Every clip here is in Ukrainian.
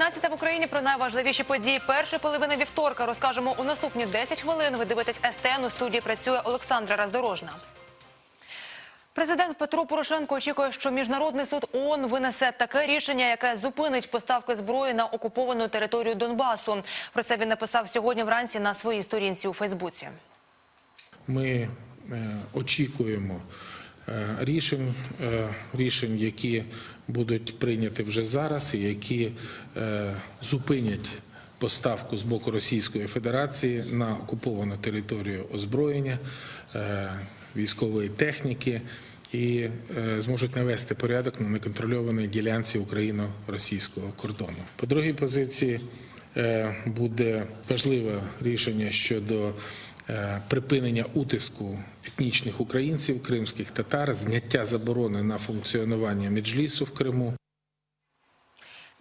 Моє 13 в Україні про найважливіші події. Першої половини вівторка розкажемо у наступні 10 хвилин. Ви дивитесь СТН. У студії працює Олександра Раздорожна. Президент Петро Порошенко очікує, що міжнародний суд ООН винесе таке рішення, яке зупинить поставки зброї на окуповану територію Донбасу. Про це він написав сьогодні вранці на своїй сторінці у Фейсбуці. Ми е, очікуємо рішень, е, рішень, які будуть прийняті вже зараз, і які е, зупинять поставку з боку Російської Федерації на окуповану територію озброєння, е, військової техніки. І е, зможуть навести порядок на неконтрольованій ділянці україно-російського кордону. По другій позиції е, буде важливе рішення щодо е, припинення утиску етнічних українців, кримських татар, зняття заборони на функціонування меджлісу в Криму.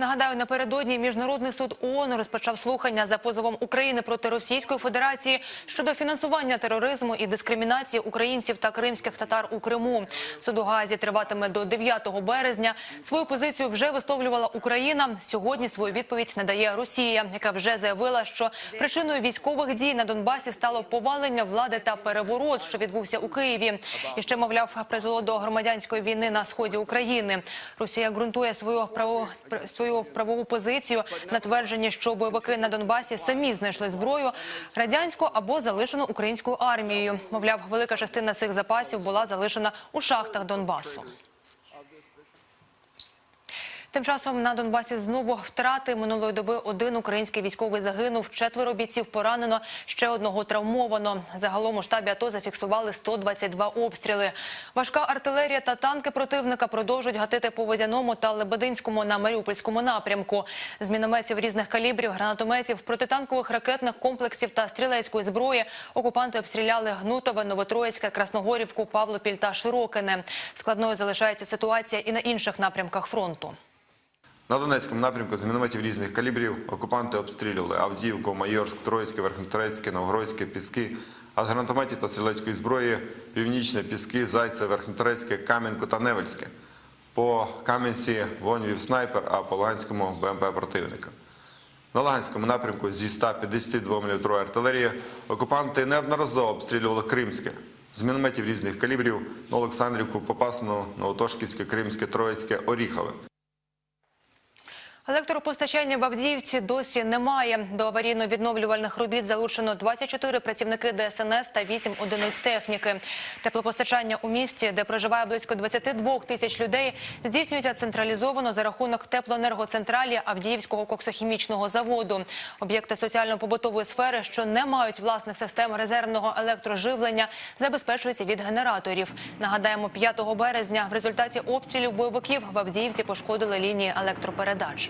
Нагадаю, напередодні міжнародний суд ООН розпочав слухання за позовом України проти Російської Федерації щодо фінансування тероризму і дискримінації українців та кримських татар у Криму. Суд у Гаазі триватиме до 9 березня. Свою позицію вже висловлювала Україна. Сьогодні свою відповідь надає Росія, яка вже заявила, що причиною військових дій на Донбасі стало повалення влади та переворот, що відбувся у Києві. І ще мовляв призвело до громадянської війни на сході України. Росія ґрунтує свою право правову позицію на твердження, що бойовики на Донбасі самі знайшли зброю радянську або залишену українською армією. Мовляв, велика частина цих запасів була залишена у шахтах Донбасу. Тим часом на Донбасі знову втрати минулої доби один український військовий загинув, четверо бійців поранено, ще одного травмовано. Загалом у штабі АТО зафіксували 122 обстріли. Важка артилерія та танки противника продовжують гатити по Водяному та Лебединському на Маріупольському напрямку. З мінометів різних калібрів, гранатометів, протитанкових ракетних комплексів та стрілецької зброї окупанти обстріляли Гнутове, Новотроїцьке, Красногорівку, Павлопіль та Широкине. Складною залишається ситуація і на інших напрямках фронту. На Донецькому напрямку з мінометів різних калібрів окупанти обстрілювали Авдіївку, Майорськ, Троїцьке, Верхньотрецьке, Новгородське, Піски, а з гранатометів та стрілецької зброї Північне, Піски, Зайце, Верхньотрецьке, Кам'янку та Невельське. По Кам'янці вогонь вів снайпер, а по Луганському БМП противника. На Луганському напрямку зі 152 мм артилерії окупанти неодноразово обстрілювали Кримське. З мінометів різних калібрів на Олександрівку, Попасну, Новотошківське, Кримське, Троїцьке, Оріхове. Електропостачання в Авдіївці досі немає. До аварійно-відновлювальних робіт залучено 24 працівники ДСНС та 8 одиниць техніки. Теплопостачання у місті, де проживає близько 22 тисяч людей, здійснюється централізовано за рахунок теплоенергоцентралі Авдіївського коксохімічного заводу. Об'єкти соціально-побутової сфери, що не мають власних систем резервного електроживлення, забезпечуються від генераторів. Нагадаємо, 5 березня в результаті обстрілів бойовиків в Авдіївці пошкодили лінії електропередач.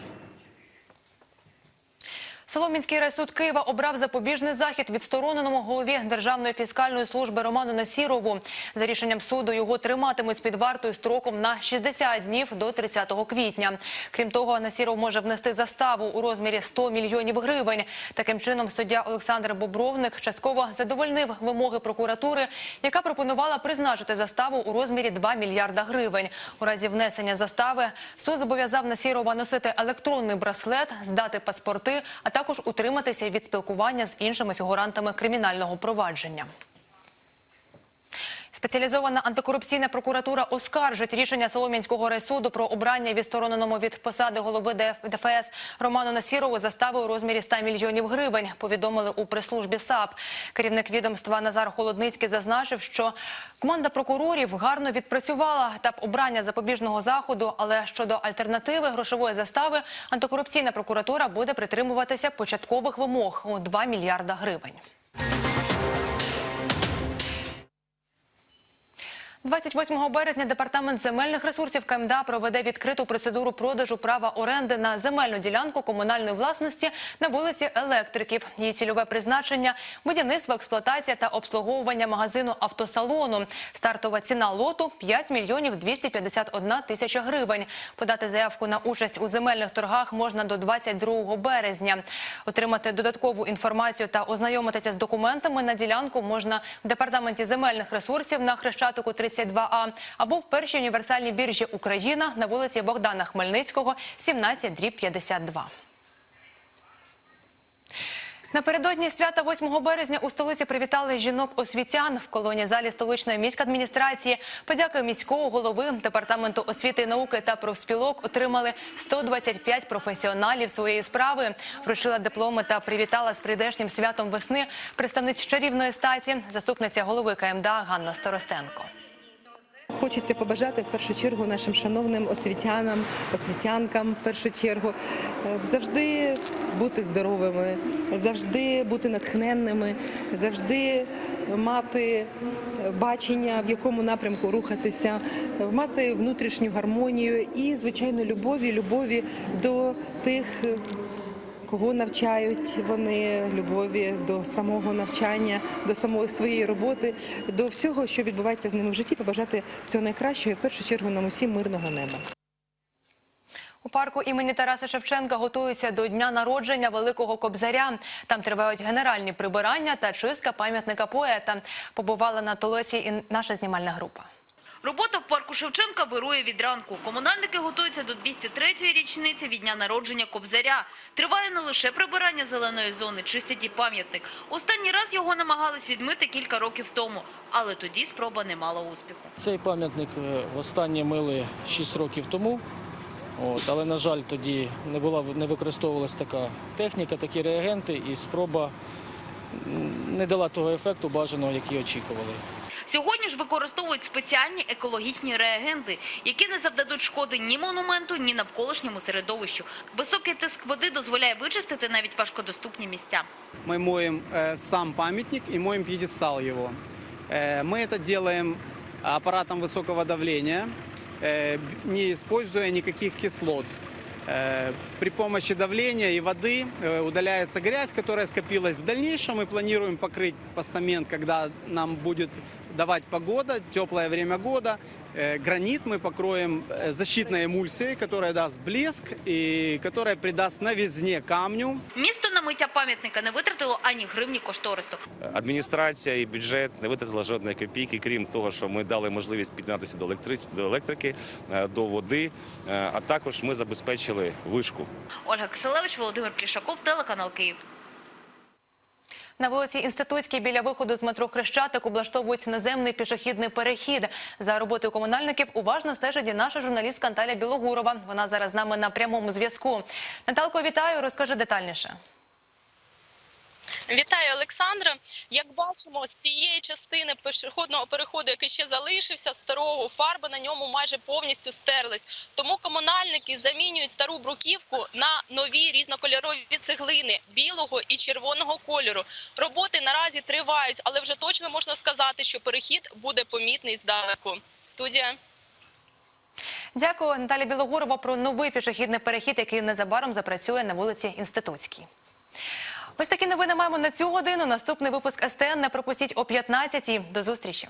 Соломінський райсуд Києва обрав запобіжний захід відстороненому голові Державної фіскальної служби Роману Насірову. За рішенням суду його триматимуть під вартою строком на 60 днів до 30 квітня. Крім того, Насіров може внести заставу у розмірі 100 мільйонів гривень. Таким чином, суддя Олександр Бобровник частково задовольнив вимоги прокуратури, яка пропонувала призначити заставу у розмірі 2 мільярда гривень. У разі внесення застави суд зобов'язав Насірова носити електронний браслет, здати паспорти, а також утриматися від спілкування з іншими фігурантами кримінального провадження. Спеціалізована антикорупційна прокуратура оскаржить рішення Солом'янського райсуду про обрання відстороненому від посади голови ДФ- ДФС Роману Насірову застави у розмірі 100 мільйонів гривень. Повідомили у прес-службі САП. Керівник відомства Назар Холодницький зазначив, що команда прокурорів гарно відпрацювала етап обрання запобіжного заходу, але щодо альтернативи грошової застави антикорупційна прокуратура буде притримуватися початкових вимог у 2 мільярда гривень. 28 березня департамент земельних ресурсів КМДА проведе відкриту процедуру продажу права оренди на земельну ділянку комунальної власності на вулиці Електриків. Її цільове призначення будівництво, експлуатація та обслуговування магазину автосалону. Стартова ціна лоту 5 мільйонів 251 тисяча гривень. Подати заявку на участь у земельних торгах можна до 22 березня. Отримати додаткову інформацію та ознайомитися з документами на ділянку можна в департаменті земельних ресурсів на Хрещатику 30 32А або в першій універсальній біржі Україна на вулиці Богдана Хмельницького, 17 дріб 52. Напередодні свята 8 березня у столиці привітали жінок-освітян в колонії залі столичної міськадміністрації. Подякою міського голови департаменту освіти і науки та профспілок отримали 125 професіоналів своєї справи. Вручила дипломи та привітала з прийдешнім святом весни представниць чарівної статі, заступниця голови КМДА Ганна Старостенко. Хочеться побажати в першу чергу нашим шановним освітянам, освітянкам в першу чергу е, завжди бути здоровими, завжди бути натхненними, завжди мати бачення, в якому напрямку рухатися, мати внутрішню гармонію і, звичайно, любові, любові до тих. Кого навчають вони любові до самого навчання, до самої своєї роботи, до всього, що відбувається з ними в житті, побажати всього найкращого і в першу чергу нам усім мирного неба. У парку імені Тараса Шевченка готуються до дня народження Великого Кобзаря. Там тривають генеральні прибирання та чистка пам'ятника поета. Побувала на толоці і наша знімальна група. Робота в парку Шевченка вирує від ранку. Комунальники готуються до 203-ї річниці від дня народження Кобзаря. Триває не лише прибирання зеленої зони, чистять і пам'ятник. Останній раз його намагались відмити кілька років тому, але тоді спроба не мала успіху. Цей пам'ятник е, востаннє мили 6 років тому. От, але, на жаль, тоді не, була, не використовувалася така техніка, такі реагенти, і спроба не дала того ефекту бажаного, який очікували. Сьогодні ж використовують спеціальні екологічні реагенти, які не завдадуть шкоди ні монументу, ні навколишньому середовищу. Високий тиск води дозволяє вичистити навіть важкодоступні місця. Мы моем э, сам памятник и моем пьедестал его. Э, мы это делаем аппаратом высокого давления, э, б- не используя никаких кислот. Э, при помощи давления и воды э, удаляется грязь, которая скопилась. В дальнейшем мы планируем покрыть постамент, когда нам будет давать погода, теплое время года. Э, гранит мы покроем э, защитной эмульсией, которая даст блеск и которая придаст новизне камню. Місто на миття пам'ятника не витратило ані гривні кошторису. Адміністрація і бюджет не витратила жодної копійки, крім того, що ми дали можливість піднятися до електри- до електрики, е, до води, е, а також ми забезпечили вишку. Ольга Киселевич, Володимир Плішаков, телеканал Київ. На вулиці Інститутській біля виходу з метро Хрещатик облаштовують наземний пішохідний перехід. За роботою комунальників уважно стежить і наша журналістка Наталя Білогурова. Вона зараз з нами на прямому зв'язку. Наталко, вітаю. Розкажи детальніше. Вітаю, Олександра. Як бачимо, з цієї частини пішохідного переходу, який ще залишився, старого фарби на ньому майже повністю стерлись. Тому комунальники замінюють стару бруківку на нові різнокольорові цеглини білого і червоного кольору. Роботи наразі тривають, але вже точно можна сказати, що перехід буде помітний здалеку. Студія. Дякую, Наталя Білогурова, про новий пішохідний перехід, який незабаром запрацює на вулиці Інститутській. Ось такі новини маємо на цю годину. Наступний випуск СТН не пропустіть о 15-й. До зустрічі.